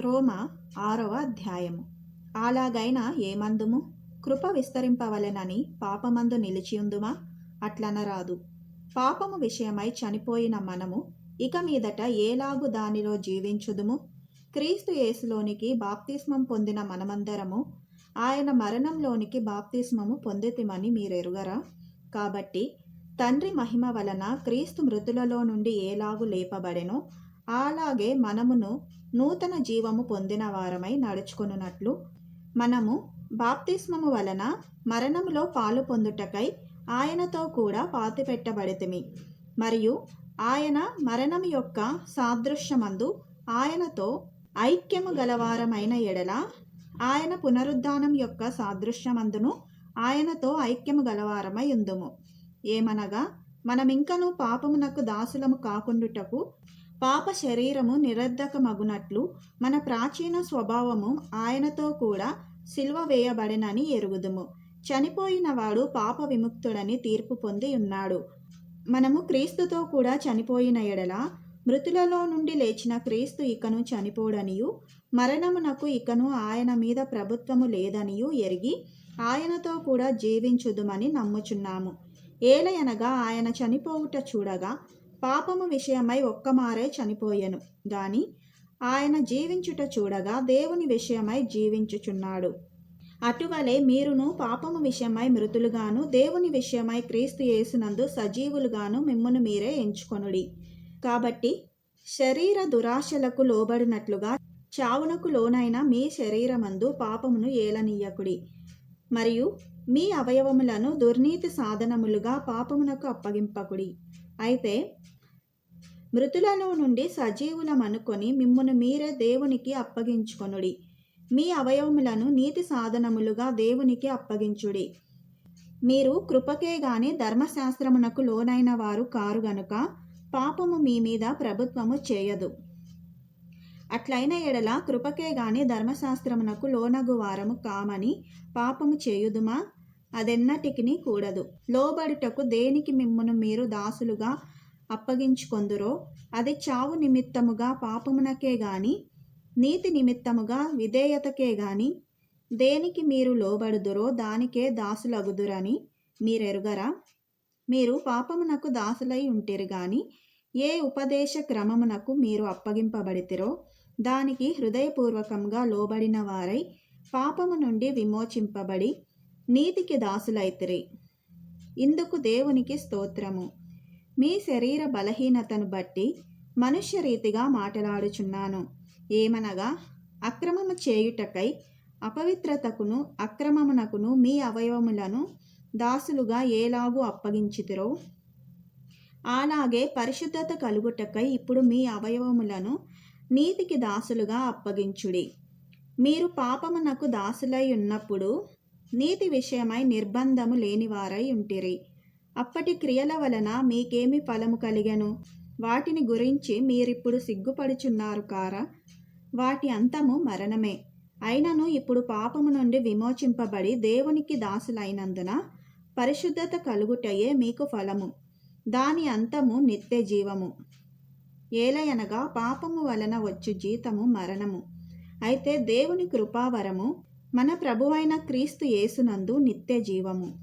రోమ ఆరవ అధ్యాయము. అలాగైన ఏమందుము? కృప విస్తరింపవలెనని పాపమందు నిలిచియుందుమా? అట్లనరాదు. పాపము విషయమై చనిపోయిన మనము ఇక మీదట ఏలాగు దానిలో జీవించుదుము? క్రీస్తు యేసులోనికి బాప్తిస్మం పొందిన మనమందరము ఆయన మరణంలోనికి బాప్తిస్మము పొందితిమని మీరెరుగరా? కాబట్టి తండ్రి మహిమ వలన క్రీస్తు మృతులలో నుండి ఏలాగు లేపబడెనో? అలాగే మనమును నూతన జీవము పొందిన వారమై నడుచుకొనున్నట్లు మనము బాప్తిస్మము వలన మరణములో పాలు పొందుటకై ఆయనతో కూడా పాతిపెట్టబడితిమి. మరియు ఆయన మరణం యొక్క సాదృశ్యమందు ఆయనతో ఐక్యము గలవారమైన ఎడల ఆయన పునరుద్ధానం యొక్క సాదృశ్యమందును ఆయనతో ఐక్యము గలవారమై ఉందుము. ఏమనగా మనమింకను పాపమునకు దాసులము కాకుండుటకు పాప శరీరము నిరర్ధకమగునట్లు మన ప్రాచీన స్వభావము ఆయనతో కూడా సిల్వ వేయబడినని ఎరుగుదుము. చనిపోయిన వాడు పాప విముక్తుడని తీర్పు పొంది ఉన్నాడు. మనము క్రీస్తుతో కూడా చనిపోయిన ఎడల మృతులలో నుండి లేచిన క్రీస్తు ఇకను చనిపోడనియు మరణమునకు ఇకను ఆయన మీద ప్రభుత్వము లేదనియు ఎరిగి ఆయనతో కూడా జీవించుదుమని నమ్ముచున్నాము. ఏలయనగా ఆయన చనిపోవుట చూడగా పాపము విషయమై ఒక్కమారే చనిపోయెను. గాని ఆయన జీవించుట చూడగా దేవుని విషయమై జీవించుచున్నాడు. అటువలే మీరును పాపము విషయమై మృతులుగాను దేవుని విషయమై క్రీస్తు యేసునందు సజీవులుగాను మిమ్మును మీరే ఎంచుకొనుడి. కాబట్టి శరీర దురాశలకు లోబడినట్లుగా చావునకు లోనైన మీ శరీరమందు పాపమును ఏలనీయకుడి. మరియు మీ అవయవములను దుర్నీతి సాధనములుగా పాపమునకు అప్పగింపకుడి. అయితే మృతులలో నుండి సజీవులమనుకొని మిమ్మును మీరే దేవునికి అప్పగించుకొనుడి. మీ అవయవములను నీతి సాధనములుగా దేవునికి అప్పగించుడి. మీరు కృపకే గాని ధర్మశాస్త్రమునకు లోనైన వారు కారు గనుక పాపము మీ మీద ప్రభుత్వము చేయదు. అట్లైన ఎడల కృపకే గాని ధర్మశాస్త్రమునకు లోనగు వారము కామని పాపము చేయుదుమా? అదెన్నటికి కూడదు. లోబడుటకు దేనికి మిమ్మను మీరు దాసులుగా అప్పగించుకొందురో అది చావు నిమిత్తముగా పాపమునకే గాని నీతి నిమిత్తముగా విధేయతకే గాని దేనికి మీరు లోబడుదురో దానికే దాసులగుదురని మీరెరుగరా? మీరు పాపమునకు దాసులై ఉంటిరు గాని ఏ ఉపదేశ క్రమమునకు మీరు అప్పగింపబడితిరో దానికి హృదయపూర్వకంగా లోబడిన వారై పాపము నుండి విమోచింపబడి నీతికి దాసులైతిరి. ఇందుకు దేవునికి స్తోత్రము. మీ శరీర బలహీనతను బట్టి మనుష్య రీతిగా మాట్లాడుచున్నాను. ఏమనగా అక్రమము చేయుటకై అపవిత్రతకును అక్రమమునకును మీ అవయవములను దాసులుగా ఏలాగు అప్పగించితిరో అలాగే పరిశుద్ధత కలుగుటకై ఇప్పుడు మీ అవయవములను నీతికి దాసులుగా అప్పగించుడి. మీరు పాపమునకు దాసులై ఉన్నప్పుడు నీతి విషయమై నిర్బంధము లేనివారై ఉంటిరి. అప్పటి క్రియల వలన మీకేమి ఫలము కలిగెను? వాటిని గురించి మీరిప్పుడు సిగ్గుపడుచున్నారు కారా? వాటి అంతము మరణమే. అయినను ఇప్పుడు పాపము నుండి విమోచింపబడి దేవునికి దాసులైనందున పరిశుద్ధత కలుగుటయే మీకు ఫలము. దాని అంతము నిత్య జీవము. ఏలయనగా పాపము వలన వచ్చు జీతము మరణము. అయితే దేవుని కృపావరము మన ప్రభువైన క్రీస్తు యేసునందు నిత్య జీవము.